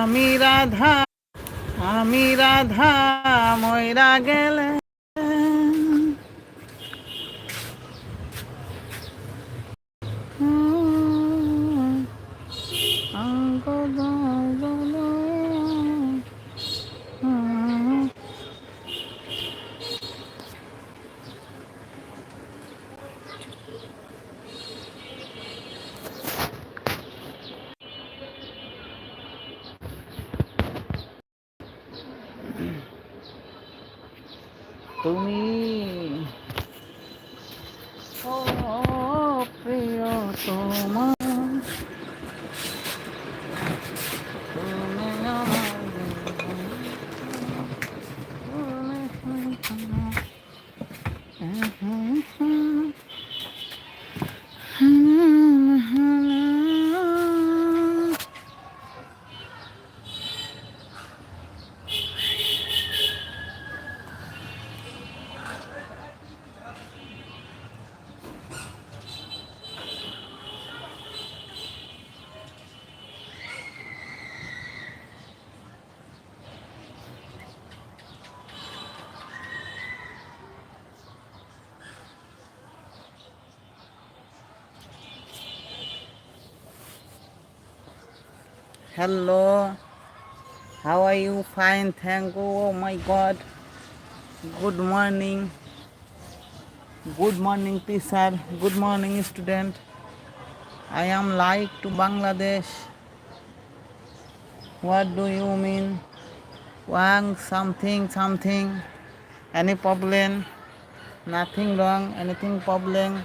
আমি রাধা আমি রাধা ময়রা গেলে। তুমি Hello, how are you? Fine, thank you. Oh my God. Good morning. Good morning, teacher. Good morning, student. I am like to Bangladesh. What do you mean? Wrong, something, something. Any problem? Nothing wrong. Anything problem?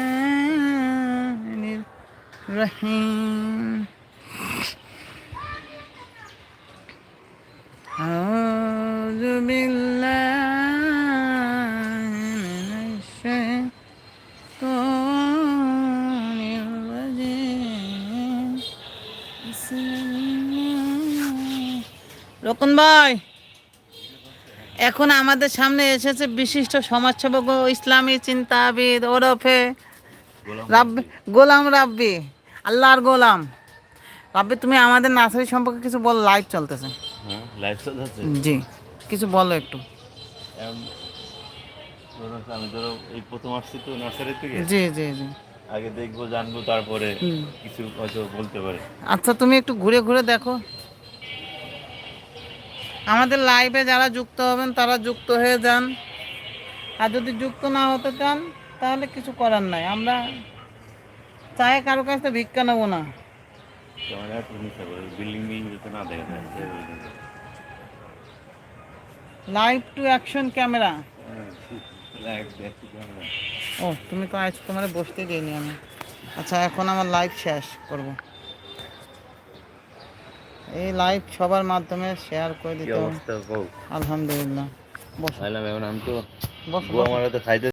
الرحمن الرحيم أعوذ بالله من الشيطان الرجيم بسم الله ركن باي এখন আমাদের সামনে এসেছে বিশিষ্ট সমাজসেবক ও ইসলামী চিন্তাবিদ ওরফে রাব্বি গোলাম রাব্বি আল্লাহর গোলাম। রাব্বি তুমি আমাদের নার্সারি সম্পর্কে কিছু বল লাইভ চলতেছে। হ্যাঁ লাইভ চলছে জি কিছু বলো একটু। আমি ধরো এই প্রথম আসছি তো নার্সারি থেকে? জি জি জি। আগে দেখব জানব তারপরে কিছু হয়তো বলতে পারে। আচ্ছা তুমি একটু ঘুরে ঘুরে দেখো। আমাদের লাইভে যারা যুক্ত হবেন, তারা যুক্ত হয়ে যান। আর যদি যুক্ত না হতে চান, তাহলে কিছু করার নাই। আমরা চায়ে কারও কাছে ভিক্ষা নেব না। লাইভ টু অ্যাকশন ক্যামেরা ও, তুমি তো আজ তোমার বসতে দিইনি আমি। আচ্ছা এখন আমার লাইভ শেষ করব। এই লাইভ সবার মাধ্যমে শেয়ার করে দিতে আলহামদুলিল্লাহ। বসো। এখন আমি তো বসো আমার তো খাইতে